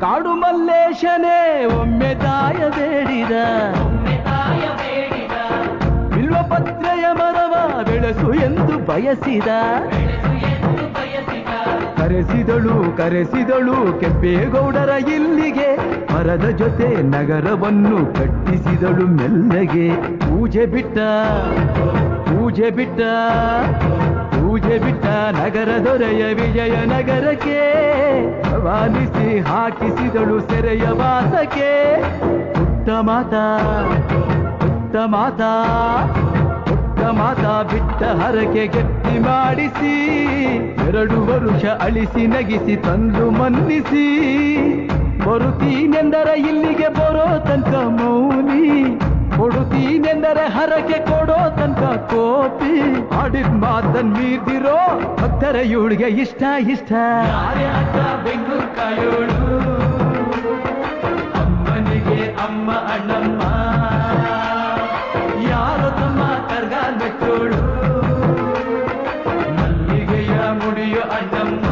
ಕಾಡು ಮಲ್ಲೇಶನೇ ಒಮ್ಮೆ ತಾಯ ಬೇಡಿದ. ಬಿಲ್ವಪತ್ರೆಯ ಮರವ ಬೆಳೆಸು ಎಂದು ಬಯಸಿದ. ಕರೆಸಿದಳು ಕರೆಸಿದಳು ಕೆಂಪೇಗೌಡರ ಇಲ್ಲಿಗೆ. ಮರದ ಜೊತೆ ನಗರವನ್ನು ಕಟ್ಟಿಸಿದಳು ಮೆಲ್ಲಗೆ. ಪೂಜೆ ಬಿಟ್ಟ ಪೂಜೆ ಬಿಟ್ಟ ಪೂಜೆ ಬಿಟ್ಟ ನಗರ ದೊರೆಯ ವಿಜಯ ನಗರಕ್ಕೆ ರವಾನಿಸಿ ಹಾಕಿಸಿದಳು ಸೆರೆಯ ವಾಸಕ್ಕೆ. ಪುಟ್ಟ ಮಾತಾ ಪುಟ್ಟ ಮಾತಾ ಪುಟ್ಟ ಮಾತಾ ಬಿಟ್ಟ ಹರಕೆ ಗಟ್ಟಿ ಮಾಡಿಸಿ. ಎರಡು ವರುಷ ಅಳಿಸಿ ನಗಿಸಿ ತಂದು ಮನ್ನಿಸಿ. ಬರುತ್ತೀನೆಂದರ ಇಲ್ಲಿಗೆ ಬರೋ ತನಕ ಮೌನಿ. ಕೊಡುತ್ತೀನೆಂದರೆ ಹರಕೆ ಕೊಡೋ ತನಕ ಕೋಪಿ. ಆಡಿದ ಮಾತನ್ ಮೀರ್ದಿರೋ ಭಕ್ತರ ಇವಳಿಗೆ ಇಷ್ಟ ಇಷ್ಟ. படம்